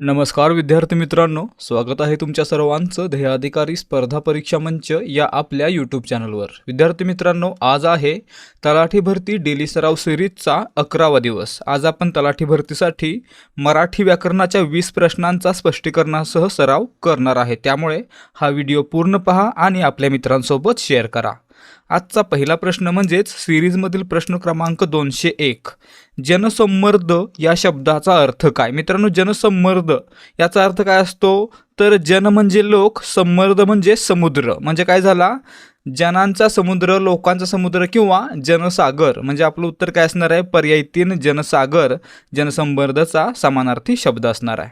नमस्कार विद्यार्थी मित्रांनो स्वागत आहे तुमच्या सर्वांचं ध्येयाधिकारी स्पर्धा परीक्षा मंच या आपल्या यूट्यूब चॅनलवर विद्यार्थी मित्रांनो आज आहे तलाठी भरती डेली सराव सिरीजचा अकरावा दिवस. आज आपण तलाठी भरतीसाठी मराठी व्याकरणाच्या वीस प्रश्नांचा स्पष्टीकरणासह सराव करणार आहे. त्यामुळे हा व्हिडिओ पूर्ण पहा आणि आपल्या मित्रांसोबत शेअर करा. आजचा पहिला प्रश्न म्हणजेच सिरीजमधील प्रश्न क्रमांक दोनशे एक. जनसंमर्द या शब्दाचा अर्थ काय? मित्रांनो जनसंमर्द याचा अर्थ काय असतो? तर जन म्हणजे लोक संमर्द म्हणजे समुद्र. म्हणजे काय झाला? जनांचा समुद्र लोकांचा समुद्र किंवा जनसागर. म्हणजे आपलं उत्तर काय असणार आहे? पर्याय तीन जनसागर. जनसंमर्दचा समानार्थी शब्द असणार आहे.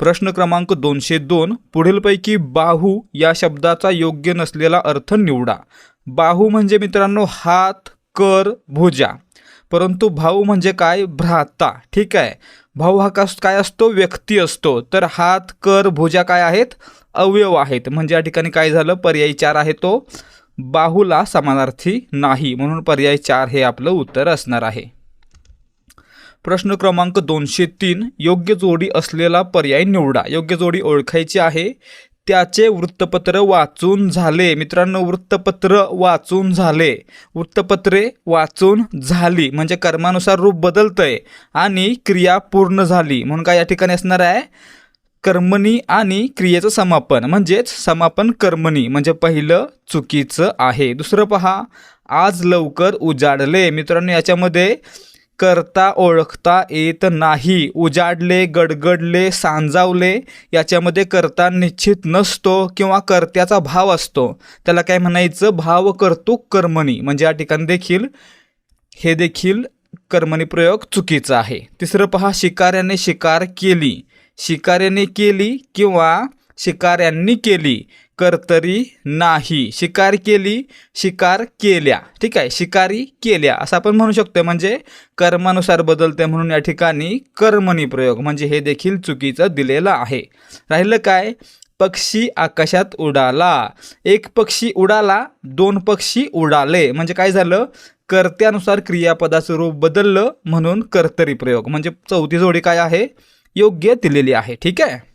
प्रश्न क्रमांक दोनशे दोन पुढीलपैकी बाहू या शब्दाचा योग्य नसलेला अर्थ निवडा. बाहू म्हणजे मित्रांनो हात कर भुजा. परंतु भाऊ म्हणजे काय? भ्राता. ठीक आहे? भाऊ हा कस काय असतो? व्यक्ती असतो. तर हात कर भुजा काय आहेत? अवयव आहेत. म्हणजे या ठिकाणी काय झालं? पर्यायी चार आहे तो. बाहूला समानार्थी नाही. म्हणून पर्याय चार हे आपलं उत्तर असणार आहे. प्रश्न क्रमांक दोनशे तीन योग्य जोडी असलेला पर्याय निवडा. योग्य जोडी ओळखायची आहे. त्याचे वृत्तपत्र वाचून झाले. मित्रांनो वृत्तपत्र वाचून झाले. वृत्तपत्रे वाचून झाली. म्हणजे कर्मानुसार रूप बदलतंय आणि क्रिया पूर्ण झाली. म्हणून काय या ठिकाणी असणार आहे? कर्मणी आणि क्रियेचं समापन. म्हणजेच समापन कर्मणी. म्हणजे पहिलं चुकीचं आहे. दुसरं पहा. आज लवकर उजाडले. मित्रांनो याच्यामध्ये करता ओळखता येत नाही. उजाडले गडगडले सांजावले याच्यामध्ये करता निश्चित नसतो किंवा कर्त्याचा भाव असतो. त्याला काय म्हणायचं? भाव कर्तुक कर्मणी. म्हणजे या ठिकाणी देखील हे देखील कर्मणी प्रयोग चुकीचा आहे. तिसरं पहा शिकाऱ्याने शिकार केली. शिकाऱ्याने केली किंवा शिकाऱ्यांनी केली? कर्तरी नाही. शिकार केली शिकार केल्या. ठीक आहे शिकारी केल्या. असं आपण म्हणू शकतो म्हणजे कर्मानुसार बदलते म्हणून या ठिकाणी कर्मणी प्रयोग म्हणजे हे देखील चुकीचं दिलेलं आहे. राहिलं काय? पक्षी आकाशात उडाला. एक पक्षी उडाला दोन पक्षी उडाले. म्हणजे काय झालं? कर्त्यानुसार क्रियापदाचं रूप बदललं म्हणून कर्तरी प्रयोग. म्हणजे चौथी जोडी काय आहे? योग्य दिलेली आहे. ठीक आहे?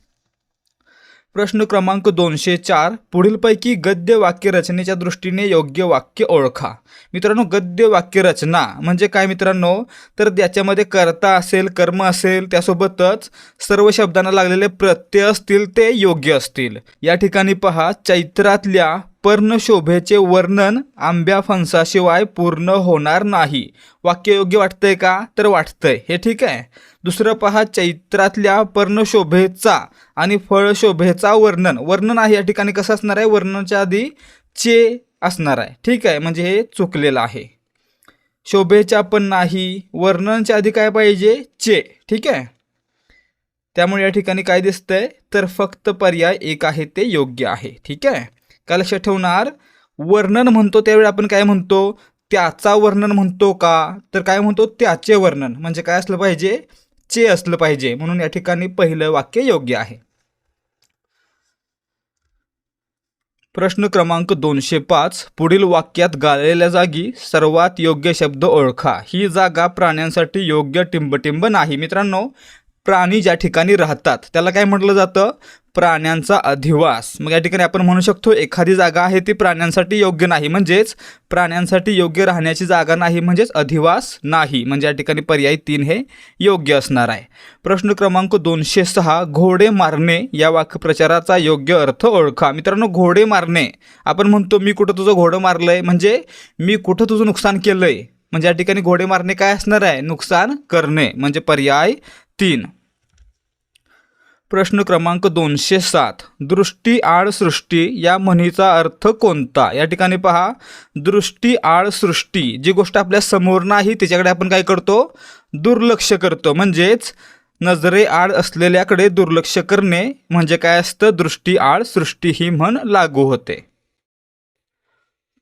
प्रश्न क्रमांक दोनशे चार पुढीलपैकी गद्य वाक्यरचनेच्या दृष्टीने योग्य वाक्य ओळखा. मित्रांनो गद्य वाक्यरचना म्हणजे काय मित्रांनो? तर त्याच्यामध्ये कर्ता असेल कर्म असेल त्यासोबतच सर्व शब्दांना लागलेले प्रत्यय असतील ते योग्य असतील. या ठिकाणी पहा चैत्रातल्या पर्णशोभेचे वर्णन आंब्या फणसाशिवाय पूर्ण होणार नाही. वाक्य योग्य वाटतंय का? तर वाटतंय. हे ठीक आहे? दुसरं पहा चैत्रातल्या पर्णशोभेचा आणि फळशोभेचा वर्णन. वर्णन आहे या ठिकाणी कसं असणार आहे? वर्णनाच्या आधी चे असणार आहे. ठीक आहे? म्हणजे हे चुकलेलं आहे. शोभेच्या पण नाही. वर्णनाच्या आधी काय पाहिजे? चे. ठीक आहे? त्यामुळे या ठिकाणी काय दिसतंय? तर फक्त पर्याय एक आहे ते योग्य आहे. ठीक आहे? काय लक्षात ठेवणार? वर्णन म्हणतो त्यावेळी आपण काय म्हणतो? त्याचा वर्णन म्हणतो का? तर काय म्हणतो? त्याचे वर्णन. म्हणजे काय असलं पाहिजे? चे असलं पाहिजे. म्हणून या ठिकाणी पहिलं वाक्य योग्य आहे. प्रश्न क्रमांक दोनशे पाच. पुढील वाक्यात गाळलेल्या जागी सर्वात योग्य शब्द ओळखा. ही जागा प्राण्यांसाठी योग्य टिंबटिंब नाही. मित्रांनो प्राणी ज्या ठिकाणी राहतात त्याला काय म्हटलं जातं? प्राण्यांचा अधिवास. मग या ठिकाणी आपण म्हणू शकतो एखादी जागा आहे ती प्राण्यांसाठी योग्य नाही. म्हणजेच प्राण्यांसाठी योग्य राहण्याची जागा नाही म्हणजेच अधिवास नाही. म्हणजे या ठिकाणी पर्याय तीन हे योग्य असणार आहे. प्रश्न क्रमांक दोनशे सहा घोडे मारणे या वाक्यप्रचाराचा योग्य अर्थ ओळखा. मित्रांनो घोडे मारणे. आपण म्हणतो मी कुठं तुझं घोडं मारलं आहे म्हणजे मी कुठं तुझं नुकसान केलं आहे म्हणजे या ठिकाणी घोडे मारणे काय असणार आहे? नुकसान करणे. म्हणजे पर्याय तीन. प्रश्न क्रमांक दोनशे सात. दृष्टी आड सृष्टी या म्हणीचा अर्थ कोणता? या ठिकाणी पहा. दृष्टी आड सृष्टी जी गोष्ट आपल्यासमोर नाही त्याच्याकडे आपण काय करतो? दुर्लक्ष करतो. म्हणजेच नजरे आड असलेल्याकडे दुर्लक्ष करणे म्हणजे काय असतं? दृष्टी आड सृष्टी ही म्हण लागू होते.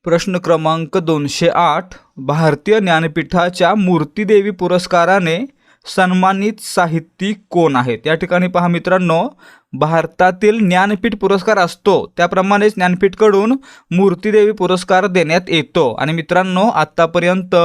प्रश्न क्रमांक दोनशे आठ. भारतीय ज्ञानपीठाच्या मूर्तीदेवी पुरस्काराने सन्मानित साहित्यिक कोण आहेत? या ठिकाणी पहा मित्रांनो भारतातील ज्ञानपीठ पुरस्कार असतो. त्याप्रमाणेच ज्ञानपीठकडून मूर्तीदेवी पुरस्कार देण्यात येतो. आणि मित्रांनो आत्तापर्यंत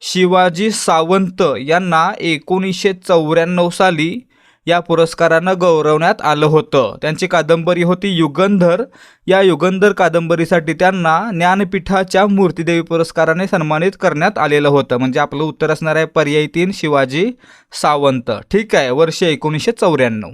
शिवाजी सावंत यांना एकोणीसशे चौऱ्याण्णव साली या पुरस्कारानं गौरवण्यात आलं होतं. त्यांची कादंबरी होती युगंधर. या युगंधर कादंबरीसाठी त्यांना ज्ञानपीठाच्या मूर्तिदेवी पुरस्काराने सन्मानित करण्यात आलेलं होतं. म्हणजे आपलं उत्तर असणार आहे पर्याय तीन शिवाजी सावंत. ठीक आहे वर्ष एकोणीसशे चौऱ्याण्णव.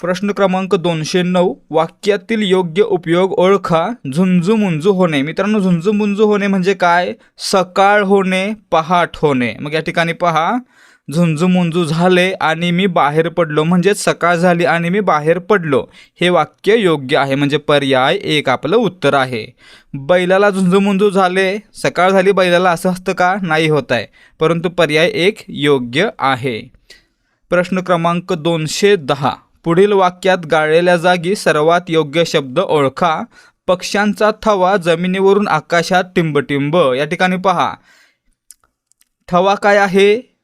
प्रश्न क्रमांक दोनशे नऊ. वाक्यातील योग्य उपयोग ओळखा. झुंजू मुंजू होणे. मित्रांनो झुंजू मुंजू होणे म्हणजे काय? सकाळ होणे पहाट होणे. मग या ठिकाणी पहा. झुंजुमुंजू झाले आणि मी बाहेर पडलो. म्हणजेच सकाळ झाली आणि मी बाहेर पडलो. हे वाक्य योग्य आहे. म्हणजे पर्याय एक आपलं उत्तर आहे. बैलाला झुंजुमुंजू झाले. सकाळ झाली बैलाला असं असतं का? नाही होत आहे. परंतु पर्याय एक योग्य आहे. प्रश्न क्रमांक दोनशे दहा. पुढील वाक्यात गाळलेल्या जागी सर्वात योग्य शब्द ओळखा. पक्ष्यांचा थवा जमिनीवरून आकाशात टिंबटिंब. या ठिकाणी पहा. थवा काय आहे?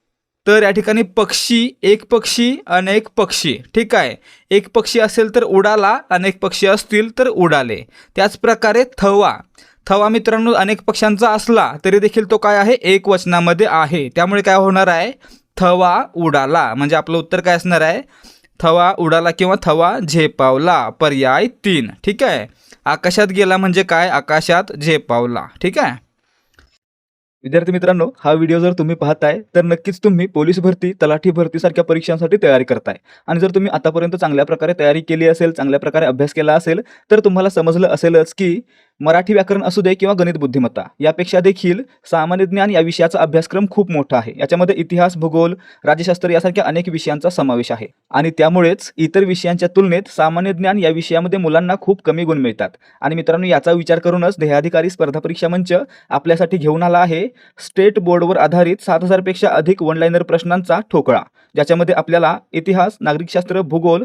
तर या ठिकाणी पक्षी एक पक्षी अनेक पक्षी. ठीक आहे? एक पक्षी असेल तर उडाला अनेक पक्षी असतील तर उडाले. त्याचप्रकारे थवा. थवा मित्रांनो अनेक पक्ष्यांचा असला तरी देखील तो काय आहे? एक वचनामध्ये आहे. त्यामुळे काय होणार आहे? थवा उडाला. म्हणजे आपलं उत्तर काय असणार आहे? थवा उडाला किंवा थवा झेपावला. पर्याय तीन. ठीक आहे? आकाशात गेला म्हणजे काय? आकाशात झेपावला. ठीक आहे? विद्यार्थी मित्रांनो हा व्हिडिओ जर तुम्ही पाहताय तर नक्कीच तुम्ही पोलीस भरती तलाठी भरती सारख्या परीक्षांसाठी तयारी करताय. आणि जर तुम्ही आतापर्यंत चांगल्या प्रकारे तयारी केली असेल चांगल्या प्रकारे अभ्यास केला असेल तर तुम्हाला समजलं असेलच की मराठी व्याकरण असू दे किंवा गणित बुद्धिमत्ता यापेक्षा देखील सामान्य ज्ञान या विषयाचा अभ्यासक्रम खूप मोठा आहे. याच्यामध्ये इतिहास भूगोल राज्यशास्त्र यासारख्या अनेक विषयांचा समावेश आहे. आणि त्यामुळेच इतर विषयांच्या तुलनेत सामान्य ज्ञान या विषयामध्ये मुलांना खूप कमी गुण मिळतात. आणि मित्रांनो याचा विचार करूनच ध्येयाधिकारी स्पर्धा परीक्षा मंच आपल्यासाठी घेऊन आला आहे. स्टेट बोर्डवर आधारित सात हजारपेक्षा अधिक वनलाईनर प्रश्नांचा ठोकळा ज्याच्यामध्ये आपल्याला इतिहास नागरिकशास्त्र भूगोल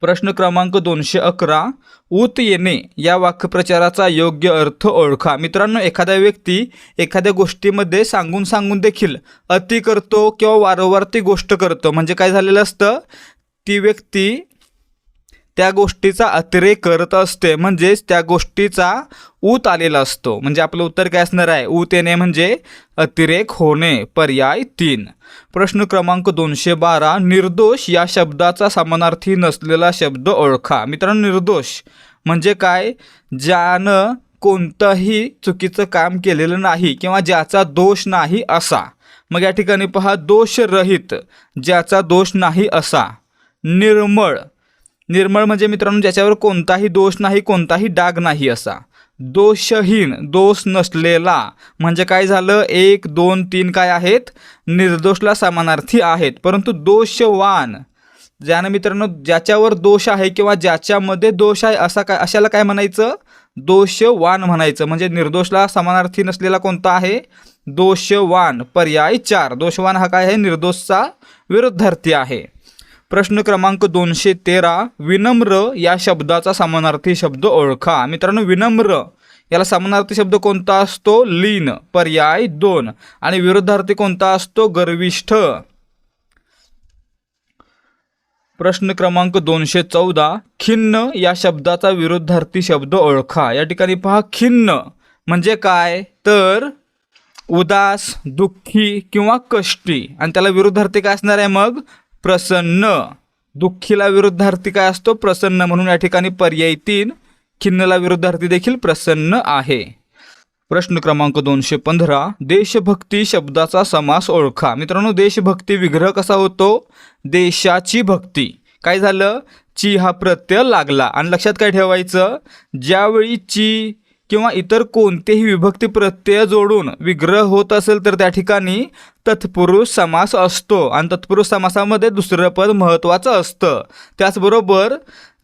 प्रश्न क्रमांक दोनशे अकरा ऊत येणे या वाक्यप्रचाराचा योग्य अर्थ ओळखा. मित्रांनो एखादा व्यक्ती एखाद्या गोष्टीमध्ये सांगून सांगून देखील अति करतो किंवा वारंवार ती गोष्ट करतो. म्हणजे काय झालेलं असतं? ती व्यक्ती त्या गोष्टीचा अतिरेक करत असते. म्हणजेच त्या गोष्टीचा ऊत आलेला असतो. म्हणजे आपलं उत्तर काय असणार आहे? ऊत येणे म्हणजे अतिरेक होणे. पर्याय तीन. प्रश्न क्रमांक दोनशे बारा. निर्दोष या शब्दाचा समानार्थी नसलेला शब्द ओळखा. मित्रांनो निर्दोष म्हणजे काय? ज्यानं कोणतंही चुकीचं काम केलेलं नाही किंवा ज्याचा दोष नाही असा. मग या ठिकाणी पहा दोषरहित ज्याचा दोष नाही असा. निर्मळ निर्मळ म्हणजे मित्रांनो ज्याच्यावर कोणताही दोष नाही कोणताही डाग नाही असा. दोषहीन दोष नसलेला. म्हणजे काय झालं? एक दोन तीन काय आहेत? निर्दोषला समानार्थी आहेत. परंतु दोषवान. ज्यानं मित्रांनो ज्याच्यावर दोष आहे किंवा ज्याच्यामध्ये दोष आहे असा काय अशाला काय म्हणायचं? दोषवान म्हणायचं. म्हणजे निर्दोषला समानार्थी नसलेला कोणता आहे? दोषवान. पर्याय चार. दोषवान हा काय आहे? निर्दोषचा विरुद्धार्थी आहे. प्रश्न क्रमांक दोनशे तेरा विनम्र या शब्दाचा समानार्थी शब्द ओळखा. मित्रांनो विनम्र याला समानार्थी शब्द कोणता असतो? लीन पर्याय दोन. आणि विरुद्धार्थी कोणता असतो? गर्विष्ठ. प्रश्न क्रमांक दोनशे चौदा खिन्न या शब्दाचा विरुद्धार्थी शब्द ओळखा. या ठिकाणी पहा खिन्न म्हणजे काय? तर उदास दुःखी किंवा कष्टी. आणि त्याला विरुद्धार्थी काय असणार आहे मग? प्रसन्न. दुःखीला विरुद्धार्थी काय असतो? प्रसन्न म्हणून या ठिकाणी पर्याय तीन. खिन्नला विरुद्धार्थी देखील प्रसन्न आहे. प्रश्न क्रमांक दोनशे पंधरा. देशभक्ती शब्दाचा समास ओळखा. मित्रांनो देशभक्ती विग्रह कसा होतो? देशाची भक्ती. काय झालं? ची हा प्रत्यय लागला. आणि लक्षात काय ठेवायचं? ज्यावेळी ची किंवा इतर कोणतेही विभक्ती प्रत्यय जोडून विग्रह होत असेल तर त्या ठिकाणी तत्पुरुष समास असतो. आणि तत्पुरुष समासामध्ये दुसरं पद महत्त्वाचं असतं. त्याचबरोबर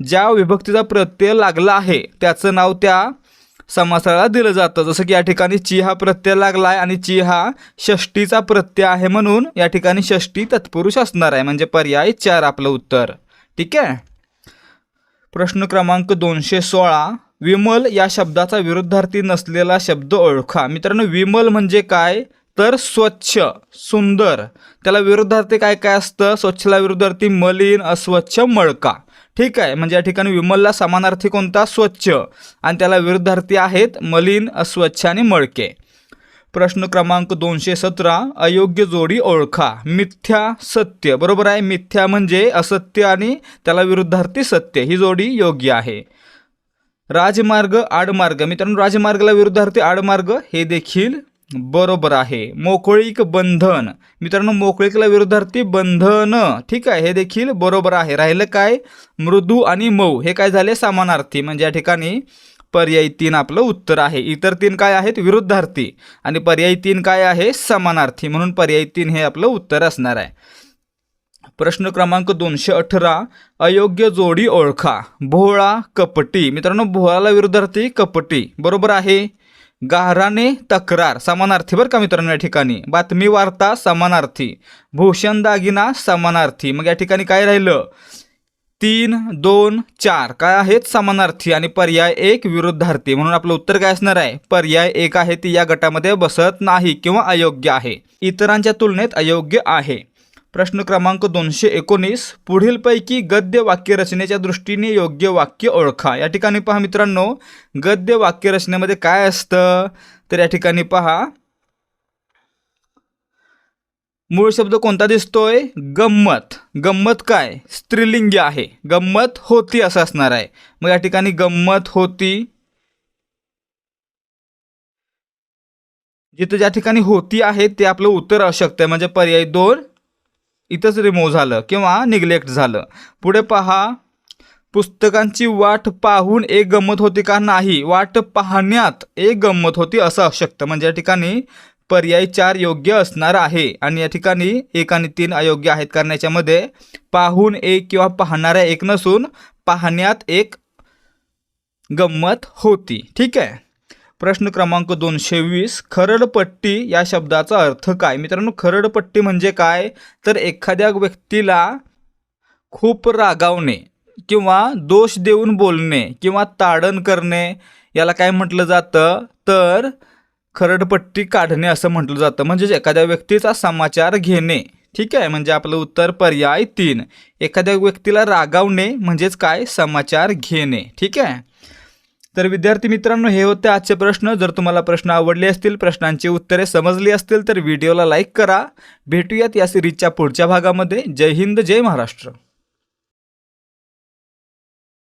ज्या विभक्तीचा प्रत्यय लागला आहे त्याचं नाव त्या समासाला दिलं जातं. जसं की या ठिकाणी ची हा प्रत्यय लागला आहे आणि ची हा षष्टीचा प्रत्यय आहे म्हणून या ठिकाणी षष्टी तत्पुरुष असणार आहे. म्हणजे पर्याय चार आपलं उत्तर. ठीक आहे? प्रश्न क्रमांक दोनशे सोळा. विमल या शब्दाचा विरुद्धार्थी नसलेला शब्द ओळखा. मित्रांनो विमल म्हणजे काय? तर स्वच्छ सुंदर. त्याला विरुद्धार्थी काय काय असतं? स्वच्छला विरुद्धार्थी मलिन अस्वच्छ मळका. ठीक आहे? म्हणजे या ठिकाणी विमलला समानार्थी कोणता? स्वच्छ. आणि त्याला विरुद्धार्थी आहेत मलिन अस्वच्छ आणि मळके. प्रश्न क्रमांक दोनशे सतरा अयोग्य जोडी ओळखा. मिथ्या सत्य. बरोबर आहे? मिथ्या म्हणजे असत्य आणि त्याला विरुद्धार्थी सत्य. ही जोडी योग्य आहे. राजमार्ग आडमार्ग. मित्रांनो राजमार्गाला विरुद्धार्थी आडमार्ग हे देखील बरोबर आहे. मोकळीक बंधन. मित्रांनो मोकळीकला विरुद्धार्थी बंधन ठीक आहे हे देखील बरोबर आहे. राहिलं काय? मृदू आणि मऊ. हे काय झाले? समानार्थी. म्हणजे या ठिकाणी पर्यायी तीन आपलं उत्तर आहे. इतर तीन काय आहेत? विरुद्धार्थी. आणि पर्यायी तीन काय आहे? समानार्थी. म्हणून पर्यायी तीन हे आपलं उत्तर असणार आहे. प्रश्न क्रमांक दोनशे अठरा अयोग्य जोडी ओळखा. भोळा कपटी. मित्रांनो भोळाला विरुद्धार्थी कपटी. बरोबर आहे? गाराने तक्रार. समानार्थी बरं का मित्रांनो या ठिकाणी? बातमी वार्ता समानार्थी. भूषण दागिना समानार्थी. मग या ठिकाणी काय राहिलं? तीन दोन चार. काय आहेत समानार्थी आणि पर्याय एक विरुद्धार्थी? म्हणून आपलं उत्तर काय असणार आहे? पर्याय एक आहे ती या गटामध्ये बसत नाही किंवा अयोग्य आहे. इतरांच्या तुलनेत अयोग्य आहे. प्रश्न क्रमांक दोनशे एकोणीस पुढीलपैकी गद्य वाक्यरचनेच्या दृष्टीने योग्य वाक्य ओळखा. या ठिकाणी पहा मित्रांनो गद्य वाक्यरचनेमध्ये काय असतं? तर या ठिकाणी पहा. मूळ शब्द कोणता दिसतोय? गंमत. गंमत काय? स्त्रीलिंगी आहे. गंमत होती असं असणार आहे. मग या ठिकाणी गंमत होती. जिथं ज्या ठिकाणी होती आहे ते आपलं उत्तर असू शकतं म्हणजे पर्याय दोन इथंच रिमूव्ह झालं किंवा निग्लेक्ट झालं. पुढे पहा पुस्तकांची वाट पाहून एक गंमत होती का नाही? वाट पाहण्यात एक गंमत होती असं शकतं म्हणजे या ठिकाणी पर्याय चार योग्य असणार आहे. आणि या ठिकाणी एक आणि तीन अयोग्य आहेत कारण याच्यामध्ये पाहून एक किंवा पाहणाऱ्या एक नसून पाहण्यात एक गंमत होती. ठीक आहे? प्रश्न क्रमांक दोनशे वीस खरडपट्टी या शब्दाचा अर्थ काय? मित्रांनो खरडपट्टी म्हणजे काय? तर एखाद्या व्यक्तीला खूप रागावणे किंवा दोष देऊन बोलणे किंवा ताडण करणे याला काय म्हटलं जातं? तर खरडपट्टी काढणे असं म्हटलं जातं. म्हणजेच एखाद्या व्यक्तीचा समाचार घेणे. ठीक आहे? म्हणजे आपलं उत्तर पर्याय तीन. एखाद्या व्यक्तीला रागावणे म्हणजेच काय? समाचार घेणे. ठीक आहे? तर विद्यार्थी मित्रांनो हे होते आजचे प्रश्न. जर तुम्हाला प्रश्न आवडले असतील प्रश्नांची उत्तरे समजली असतील तर व्हिडिओला लाईक करा. भेटूयात या सिरीजच्या पुढच्या भागामध्ये. जय हिंद जय महाराष्ट्र.